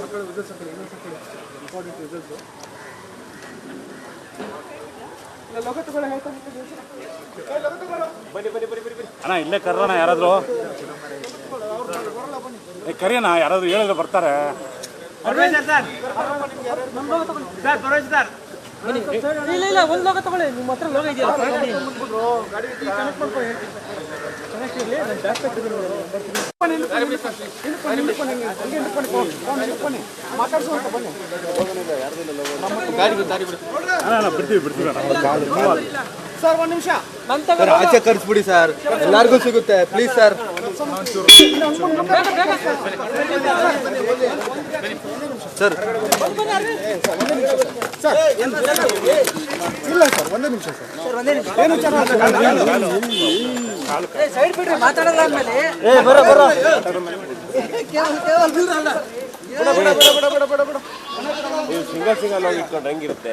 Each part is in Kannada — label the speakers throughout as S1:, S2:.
S1: ಮಕ್ಕಳು ರಿಸಲ್ಟ್ಸ್ ಹಾಕೊಳ್ಳಿ ಇನ್ನೊಂದು ಹಾಕೊಳ್ಳಿ ಇಂಪಾರ್ಟೆಂಟ್ ರಿಸಲ್ಟ್ಸು ಲೋಕ ತಗೊಳ್ಳಿ ಹೇಳ್ತಾ ಲೋಕ ತಗೊಳ್ಳೋ
S2: ಅಣ್ಣ ಇಲ್ಲೇ ಕರ್ರಣ ಯಾರಾದ್ರು ಏ ಕರಿಯಣ್ಣ ಯಾರಾದ್ರು ಹೇಳಿದ್ರೆ ಬರ್ತಾರೆ
S3: ಇಲ್ಲ ಇಲ್ಲ ಒಂದು ಲೋಗ ತಗೊಳ್ಳಿ ನಿಮ್ಮ ಹತ್ರ ಲೋಗ ಇದೆಯಲ್ಲ
S1: ಗಾಡಿ ಕನೆಕ್ಟ್ ಮಾಡ್ಕೊಂಡು ಹೇಳ್ತೀನಿ ಕನೆಕ್ಟ್ ಇರಲಿ ನಾನು ಬ್ಯಾಕ್ ಸರ್ ಒಂದು ನಿಮಿಷ
S4: ಆಚೆ ಕರ್ಸ್ಬಿಡಿ ಸರ್. ಎಲ್ಲರಿಗೂ ಸಿಗುತ್ತೆ. Please sir sir
S1: sir. ಇಲ್ಲ ಸರ್. ಒಂದೇ ನಿಮಿಷ ಸರ್. ಏನು
S3: ಸೈಡ್ ಬಿಡ್ರಿ ಮಾತಾಡಲ್ಲ ಅಂದ್ಮೇಲೆ
S4: ಬರ ಬರ.
S2: ಸಿಂಗಲ್ ಸಿಂಗಲ್ ಹೋಗಿ ಇಟ್ಕೊಂಡು ಹೆಂಗಿರುತ್ತೆ?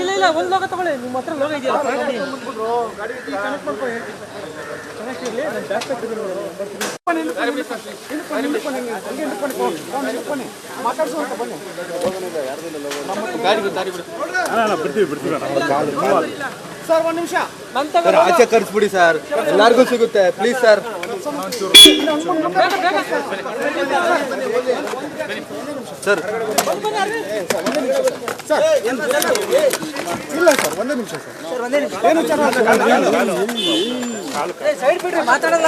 S3: ಇಲ್ಲ ಇಲ್ಲ ಒಂದು ಲೋಗ ತಗೊಳ್ಳಿ. ನಿಮ್ಮ ಹತ್ರ ಲೋಗ ಇದೆಯಲ್ಲ
S1: ಸರ್ ಒಂದು ನಿಮಿಷ.
S4: ಆಚೆ ಕರ್ಸ್ಬಿಡಿ ಸರ್. ಎಲ್ಲಾರ್ಗು ಸಿಗುತ್ತೆ. Please sir. ಸರ್
S1: ಸರ್ ಇಲ್ಲ ಸರ್ ಒಂದೇ ನಿಮಿಷ ಸರ್. ಒಂದೇ ನಿಮಿಷ ಏನು
S3: ಸೈಡ್ ಬಿಡ್ರಿ ಮಾತಾಡಲ್ಲ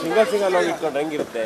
S2: ಸಿಂಗಲ್ ಸಿಂಗಲ್ ಹೋಗಿ ಇಟ್ಕೊಂಡು ಹೆಂಗಿರುತ್ತೆ